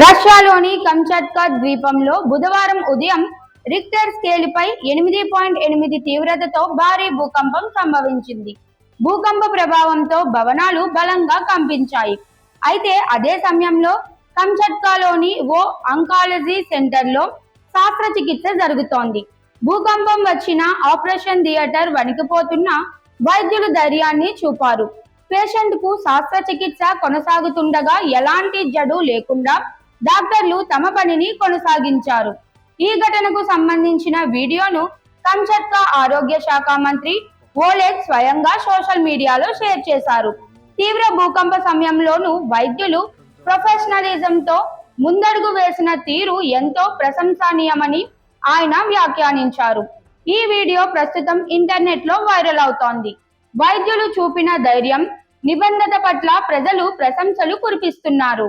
రష్యాలోని కంచట్కా ద్వీపంలో బుధవారం ఉదయం రిక్టర్ స్కేలుపై ఎనిమిది పాయింట్ ఎనిమిది తీవ్రతతో భారీ భూకంపం సంభవించింది. భూకంప ప్రభావంతో భవనాలు బలంగా కంపించాయి. అయితే అదే సమయంలో కంచట్కాలోని ఓ అంకాలజీ సెంటర్లో శస్త్రచికిత్స జరుగుతోంది. భూకంపం వచ్చిన ఆపరేషన్ థియేటర్ వణికిపోతున్న వైద్యులు ధైర్యాన్ని చూపారు. పేషెంట్కు శస్త్రచికిత్స కొనసాగుతుండగా ఎలాంటి జడు లేకుండా డాక్టర్లు తమ పనిని కొనసాగించారు. ఈ ఘటనకు సంబంధించిన వీడియోను కంచట్కా ఆరోగ్య శాఖ మంత్రి ఓలెగ్ స్వయంగా సోషల్ మీడియాలో షేర్ చేశారు. తీవ్ర భూకంప సమయంలోనూ వైద్యులు ప్రొఫెషనలిజంతో ముందడుగు వేసిన తీరు ఎంతో ప్రశంసనీయమని ఆయన వ్యాఖ్యానించారు. ఈ వీడియో ప్రస్తుతం ఇంటర్నెట్లో వైరల్ అవుతోంది. వైద్యులు చూపిన ధైర్యం నిబంధత పట్ల ప్రజలు ప్రశంసలు కురిపిస్తున్నారు.